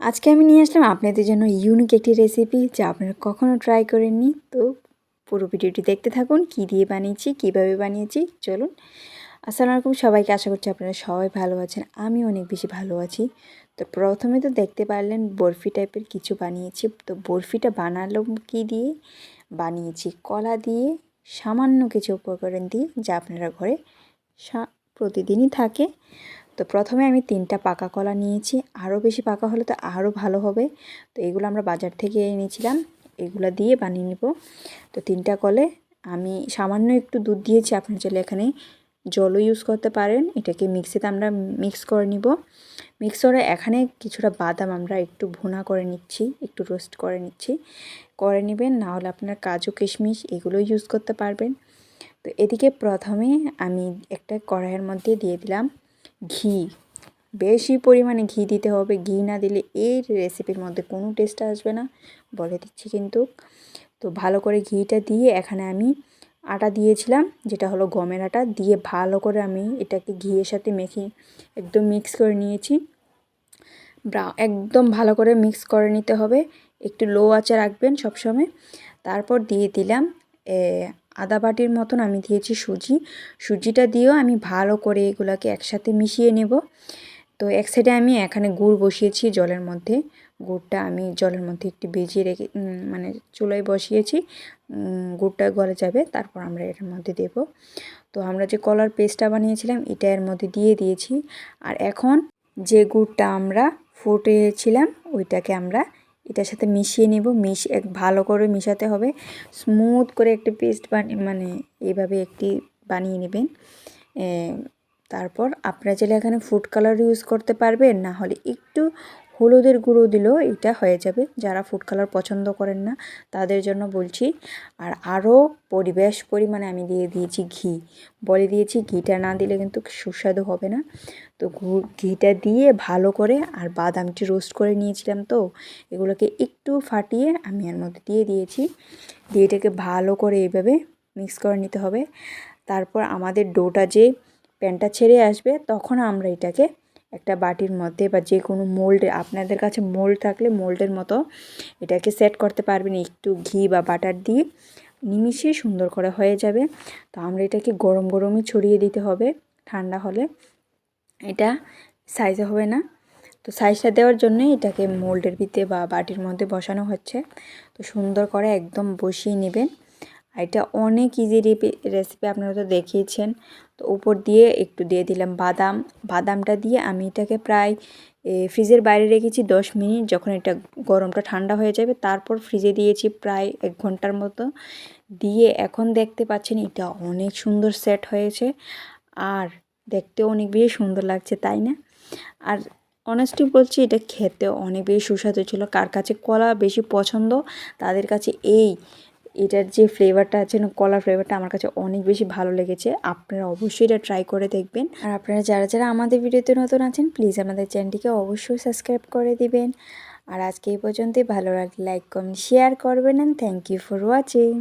আজকে আমি নিয়ে আসলাম আপনাদের জন্য ইউনিক একটি রেসিপি যা আপনারা কখনো ট্রাই করেননি। তো পুরো ভিডিওটি দেখতে থাকুন, কি দিয়ে বানিয়েছি, কীভাবে বানিয়েছি। চলুন। আসসালামু আলাইকুম সবাইকে, আশা করছি আপনারা সবাই ভালো আছেন। আমি অনেক বেশি ভালো আছি। তো প্রথমে তো দেখতে পারলেন বরফি টাইপের কিছু বানিয়েছি। তো বরফিটা বানালো কি দিয়ে? বানিয়েছি কলা দিয়ে সামান্য কিছু উপকরণ দিয়ে, যা আপনারা ঘরে প্রতিদিনই থাকে। তো প্রথমে আমি তিনটা পাকা কলা নিয়েছি। আরও বেশি পাকা হলে তো আরও ভালো হবে। তো এগুলো আমরা বাজার থেকে এনেছিলাম। এগুলো দিয়ে বানিয়ে নিব। তো তিনটা কলে আমি সামান্য একটু দুধ দিয়েছি। আপনার চাইলে এখানে জলও ইউজ করতে পারেন। এটাকে মিক্সিতে আমরা মিক্স করে নিব। মিক্স করে এখানে কিছুটা বাদাম আমরা একটু ভুনা করে নিচ্ছি। একটু রোস্ট করে নিচ্ছি। করে নেবেন, না হলে আপনার কাজু, কিশমিশ এগুলো ইউজ করতে পারবেন। তো এদিকে প্রথমে আমি একটা কড়াইয়ের মধ্যে দিয়ে দিলাম। ঘি। বেশি পরিমাণে ঘি দিতে হবে। ঘি না দিলে এই রেসিপির মধ্যে কোনো টেস্ট আসবে না। বলে দিচ্ছি কিন্তু। তো ভালো করে ঘিটা দিয়ে এখানে আমি আটা দিয়েছিলাম, যেটা হলো গমের আটা। দিয়ে ভালো করে আমি এটাকে ঘিয়ের সাথে মেখে একদম মিক্স করে নিয়েছি। একদম ভালো করে মিক্স করে নিতে হবে। একটু লো আঁচে রাখবেন সবসময়। তারপর দিয়ে দিলাম আদা বাটির মতন আমি দিয়েছি সুজি। সুজিটা দিয়েও আমি ভালো করে এগুলোকে একসাথে মিশিয়ে নেব। তো এক সাইডে আমি এখানে গুড় বসিয়েছি জলের মধ্যে। গুড়টা আমি জলের মধ্যে একটু ভিজিয়ে রেখে মানে চুলায় বসিয়েছি। গুড়টা গলে যাবে, তারপর আমরা এর মধ্যে দেব। তো আমরা যে কলার পেস্টটা বানিয়েছিলাম, এটা এর মধ্যে দিয়ে দিয়েছি। আর এখন যে গুড়টা আমরা ফুটেছিলাম, ওইটাকে আমরা এটার সাথে মিশিয়ে নেব, মিশ, এক ভালো করে মিশাতে হবে। স্মুথ করে একটি পেস্ট বানিয়ে মানে এইভাবে একটি বানিয়ে নেবেন। তারপর আপনারা চাইলে এখানে ফুড কালার ইউজ করতে পারবেন, না হলে একটু হলুদের গুঁড়ো দিলেও এটা হয়ে যাবে। যারা ফুড কালার পছন্দ করেন না, তাদের জন্য বলছি। আর আরও পরিবেশ পরিমাণে আমি দিয়ে দিয়েছি ঘি। বলে দিয়েছি ঘিটা না দিলে কিন্তু সুস্বাদু হবে না। তো ঘিটা দিয়ে ভালো করে আর বাদামটি রোস্ট করে নিয়েছিলাম তো, এগুলোকে একটু ফাটিয়ে আমি এর মধ্যে দিয়ে দিয়েছি। দিয়ে এটাকে ভালো করে এইভাবে মিক্স করে নিতে হবে। তারপর আমাদের ডোটা যে প্যানটা ছেড়ে আসবে, তখন আমরা এটাকে একটা বাটির মধ্যে বা যে কোনো মোল্ডে আপনাদের কাছে মোল্ড থাকলে মোল্ডের মতো এটাকে সেট করতে পারবেন। একটু ঘি বা বাটার দিয়ে নিমিশে সুন্দর করে হয়ে যাবে। তো আমরা এটাকে গরম গরমই ছড়িয়ে দিতে হবে ঠান্ডা হলে। এটা সাইজে হবে না। তো সাইজটা দেওয়ার জন্য এটাকে মোল্ডের ভিতরে বা বাটির মধ্যে বসানো হচ্ছে। তো সুন্দর করে একদম বসিয়ে নেবেন। এটা অনেক ইজি রেসিপি আপনারা তো দেখিয়েছেন। তো উপর দিয়ে একটু দিয়ে দিলাম বাদাম। বাদামটা দিয়ে আমি এটাকে প্রায় ফ্রিজের বাইরে রেখেছি দশ মিনিট। যখন এটা গরমটা ঠান্ডা হয়ে যাবে, তারপর ফ্রিজে দিয়েছি প্রায় এক ঘণ্টার মতো। দিয়ে এখন দেখতে পাচ্ছেন এটা অনেক সুন্দর সেট হয়েছে। আর দেখতে অনেক বেশি সুন্দর লাগছে, তাই না? আর অনেস্টলি বলছি, এটা খেতে অনেক বেশি সুস্বাদু ছিল। কার কাছে কলা বেশি পছন্দ, তাদের কাছে এই এটার যে ফ্লেভারটা আছে, না কলার ফ্লেভারটা আমার কাছে অনেক বেশি ভালো লেগেছে। আপনারা অবশ্যই এটা ট্রাই করে দেখবেন। আর আপনারা যারা যারা আমাদের ভিডিওতে নতুন আছেন প্লিজ আমাদের চ্যানেলটিকে অবশ্যই সাবস্ক্রাইব করে দিবেন। আর আজকে এই পর্যন্তই। ভালো লাগলে লাইক কমেন্ট শেয়ার করবেন। And thank you for watching